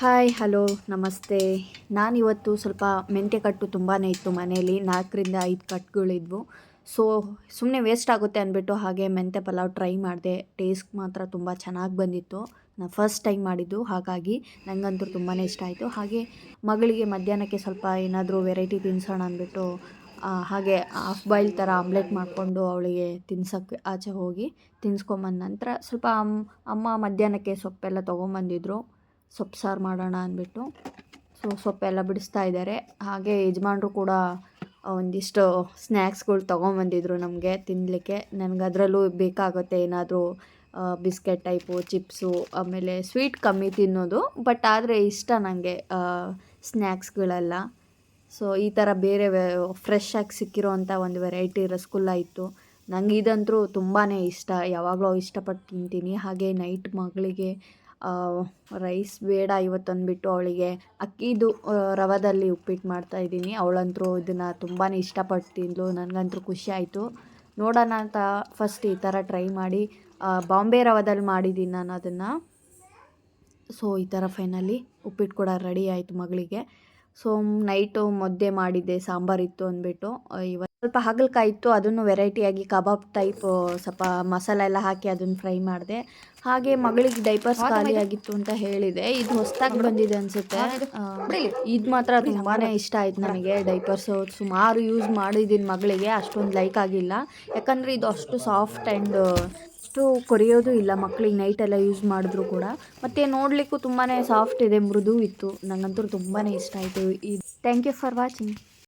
Hi hello ನಮಸ್ತೆ. ನಾನಿವತ್ತು ಸ್ವಲ್ಪ ಮೆಂತ್ಯ ಕಟ್ಟು ತುಂಬಾ ಇತ್ತು ಮನೆಯಲ್ಲಿ. ನಾಲ್ಕರಿಂದ ಐದು ಕಟ್ಗಳಿದ್ವು. ಸೊ ಸುಮ್ಮನೆ ವೇಸ್ಟ್ ಆಗುತ್ತೆ ಅಂದ್ಬಿಟ್ಟು ಹಾಗೆ ಮೆಂತ್ಯ ಪಲಾವ್ ಟ್ರೈ ಮಾಡಿದೆ. ಟೇಸ್ಟ್ ಮಾತ್ರ ತುಂಬ ಚೆನ್ನಾಗಿ ಬಂದಿತ್ತು. ನಾನು ಫಸ್ಟ್ ಟೈಮ್ ಮಾಡಿದ್ದು. ಹಾಗಾಗಿ ನನಗಂತೂ ತುಂಬಾ ಇಷ್ಟ ಆಯಿತು. ಹಾಗೆ ಮಗಳಿಗೆ ಮಧ್ಯಾಹ್ನಕ್ಕೆ ಸ್ವಲ್ಪ ಏನಾದರೂ ವೆರೈಟಿ ತಿನ್ಸೋಣ ಅಂದ್ಬಿಟ್ಟು ಹಾಗೆ ಹಾಫ್ ಬಾಯ್ಲ್ ಥರ ಆಮ್ಲೆಟ್ ಮಾಡಿಕೊಂಡು ಅವಳಿಗೆ ತಿನ್ಸೋಕ್ಕೆ ಆಚೆ ಹೋಗಿ ತಿನ್ಸ್ಕೊಂಬಂದ ನಂತರ ಸ್ವಲ್ಪ ಅಮ್- ಅಮ್ಮ ಮಧ್ಯಾಹ್ನಕ್ಕೆ ಸೊಪ್ಪೆಲ್ಲ ತೊಗೊಂಬಂದಿದ್ರು. ಸೊಪ್ಪು ಸಾರು ಮಾಡೋಣ ಅಂದ್ಬಿಟ್ಟು. ಸೊ, ಸೊಪ್ಪೆಲ್ಲ ಬಿಡಿಸ್ತಾ ಇದ್ದಾರೆ. ಹಾಗೆ ಯಜಮಾನ್ರು ಕೂಡ ಒಂದಿಷ್ಟು ಸ್ನ್ಯಾಕ್ಸ್ಗಳು ತೊಗೊಂಬಂದಿದ್ರು ನಮಗೆ ತಿನ್ನಲಿಕ್ಕೆ ನನಗೆ ಅದರಲ್ಲೂ ಬೇಕಾಗುತ್ತೆ ಏನಾದರೂ ಬಿಸ್ಕೆಟ್ ಟೈಪು, ಚಿಪ್ಸು, ಆಮೇಲೆ ಸ್ವೀಟ್ ಕಮ್ಮಿ ತಿನ್ನೋದು. ಬಟ್ ಆದರೆ ಇಷ್ಟ ನನಗೆ ಸ್ನ್ಯಾಕ್ಸ್ಗಳೆಲ್ಲ ಸೊ, ಈ ಥರ ಬೇರೆ ಫ್ರೆಶ್ ಆಗಿ ಸಿಕ್ಕಿರೋ ಅಂಥ ಒಂದು ವೆರೈಟಿ ರಸಗುಲ್ಲ ಇತ್ತು. ನನಗೆ ಇದಂತೂ ತುಂಬಾ ಇಷ್ಟ. ಯಾವಾಗಲೂ ಇಷ್ಟಪಟ್ಟು ತಿಂತೀನಿ. ಹಾಗೆ ನೈಟ್ ಮಗಳಿಗೆ ರೈಸ್ ಬೇಡ ಇವತ್ತು ಅಂದ್ಬಿಟ್ಟು ಅವಳಿಗೆ. ಅಕ್ಕಿದು ರವದಲ್ಲಿ ಉಪ್ಪಿಟ್ಟು ಮಾಡ್ತಾ ಇದ್ದೀನಿ. ಅವಳಂತೂ ಇದನ್ನು ತುಂಬಾ ಇಷ್ಟಪಟ್ಟು ತಿಂದಳು ನನಗಂತೂ ಖುಷಿ ಆಯಿತು. ನೋಡೋಣ ಅಂತ ಫಸ್ಟ್ ಈ ಥರ ಟ್ರೈ ಮಾಡಿ ಬಾಂಬೆ ರವದಲ್ಲಿ ಮಾಡಿದ್ದೀನಿ ನಾನು ಅದನ್ನು. ಸೊ ಈ ಥರ ಫೈನಲಿ ಉಪ್ಪಿಟ್ಟು ಕೂಡ ರೆಡಿ ಆಯಿತು ಮಗಳಿಗೆ. ಸೊ ನೈಟು ಮುದ್ದೆ ಮಾಡಿದ್ದೆ ಸಾಂಬಾರಿತ್ತು ಅಂದ್ಬಿಟ್ಟು. ಇವತ್ತು ಸ್ವಲ್ಪ ಹಾಗಲಕಾಯಿ ಇತ್ತು ಅದನ್ನು ವೆರೈಟಿಯಾಗಿ ಕಬಾಬ್ ಟೈಪ್ ಸ್ವಲ್ಪ ಮಸಾಲೆ ಎಲ್ಲ ಹಾಕಿ ಅದನ್ನು ಫ್ರೈ ಮಾಡಿದೆ. ಹಾಗೆ ಮಗಳಿಗೆ ಡೈಪರ್ಸ್ ಖಾಲಿ ಆಗಿತ್ತು ಅಂತ ಹೇಳಿದೆ. ಇದು ಹೊಸದಾಗಿ ಬಂದಿದೆ ಅನ್ಸುತ್ತೆ. ಇದು ಮಾತ್ರ ತುಂಬಾ ಇಷ್ಟ ಆಯ್ತು ನನಗೆ ಡೈಪರ್ಸ್ ಸುಮಾರು ಯೂಸ್ ಮಾಡಿದ್ದೀನಿ ಮಗಳಿಗೆ ಅಷ್ಟೊಂದು ಲೈಕ್ ಆಗಿಲ್ಲ. ಯಾಕಂದ್ರೆ ಇದು ಅಷ್ಟು ಸಾಫ್ಟ್ ಆ್ಯಂಡ್ ಅಷ್ಟು ಕೊರೆಯೋದು ಇಲ್ಲ. ಮಕ್ಕಳಿಗೆ ನೈಟೆಲ್ಲ ಯೂಸ್ ಮಾಡಿದ್ರು ಕೂಡ. ಮತ್ತು ನೋಡಲಿಕ್ಕೂ ತುಂಬಾ ಸಾಫ್ಟ್ ಇದೆ. ಮೃದು ಇತ್ತು. ನನಗಂತೂ ತುಂಬಾ ಇಷ್ಟ ಆಯಿತು. ಈ ಥ್ಯಾಂಕ್ ಯು ಫಾರ್ ವಾಚಿಂಗ್